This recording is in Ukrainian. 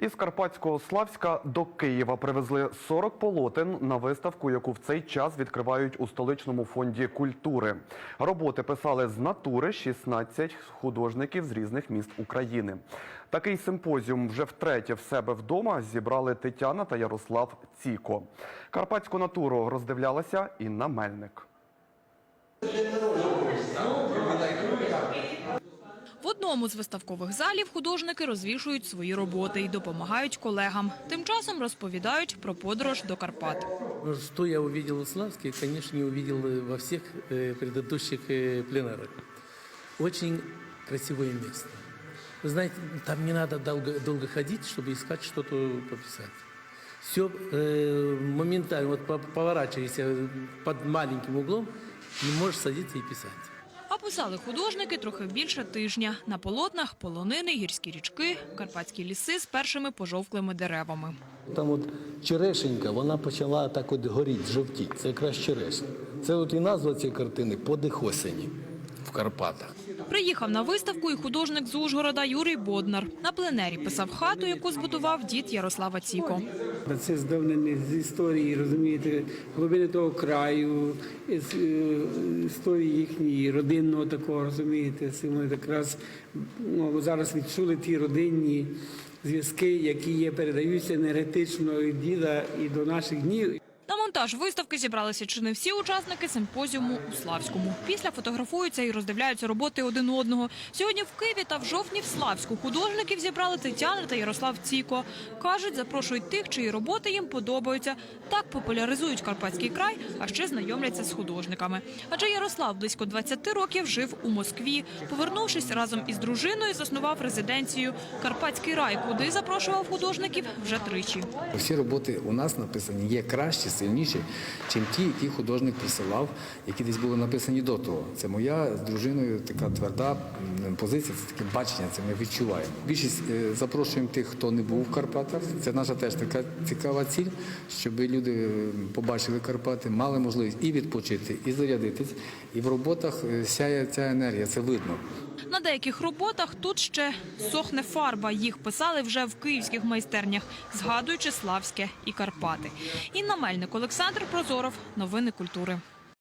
Із Карпатського Славська до Києва привезли 40 полотен на виставку, яку в цей час відкривають у столичному фонді культури. Роботи писали з натури 16 художників з різних міст України. Такий симпозіум вже втретє в себе вдома зібрали Тетяна та Ярослав Ціко. Карпатську натуру роздивлялася Інна Мельник В одному з виставкових залів художники розвішують свої роботи і допомагають колегам. Тим часом розповідають про подорож до Карпат. Ну, Что я увидел в Славске, конечно, не увидел э, во всех э, предыдущих э, пленерах. Очень красивое место. Вы знаете, там не надо долго, долго ходить, чтобы искать что-то пописать. Все моментально, вот по- поворачивайся под маленьким углом, не можешь садиться и писать. Писали художники трохи більше тижня. На полотнах полонини, гірські річки, карпатські ліси з першими пожовклими деревами. Там от черешенька, вона почала так от горіти, жовтіти. Це якраз черешня. Це от і назва цієї картини Подих осені в Карпатах. Приїхав на виставку і художник з Ужгорода Юрій Боднар. На пленері писав хату, яку збудував дід Ярослава Ціко. Це здавнені з історії, розумієте, глибини того краю, з е, історії їхньої родинного такого, розумієте, це ми якраз ну, зараз відчули ті родинні зв'язки, які є, передаються енергетично від діда і до наших днів. Монтаж виставки зібралися чи не всі учасники симпозіуму у Славському. Після фотографуються і роздивляються роботи один одного. Сьогодні в Києві та в жовтні в Славську художників зібрали Тетяна та Ярослав Ціко. Кажуть, запрошують тих, чиї роботи їм подобаються. Так популяризують Карпатський край, а ще знайомляться з художниками. Адже Ярослав близько 20 років жив у Москві. Повернувшись разом із дружиною, заснував резиденцію Карпатський рай, куди запрошував художників вже тричі. Всі роботи у нас написані є кращі, сильніші, ніж ті, які художник присилав, які десь були написані до того. Це моя з дружиною така тверда позиція, це таке бачення, це ми відчуваємо. Більшість е, запрошуємо тих, хто не був в Карпатах. Це наша теж така цікава ціль, щоб люди е, побачили Карпати, мали можливість і відпочити, і зарядитись. І в роботах е, сяє ця енергія, це видно. На деяких роботах тут ще сохне фарба. Їх писали вже в київських майстернях, згадуючи Славське і Карпати. Інна Мельник, Олександр Прозоров. Новини культури.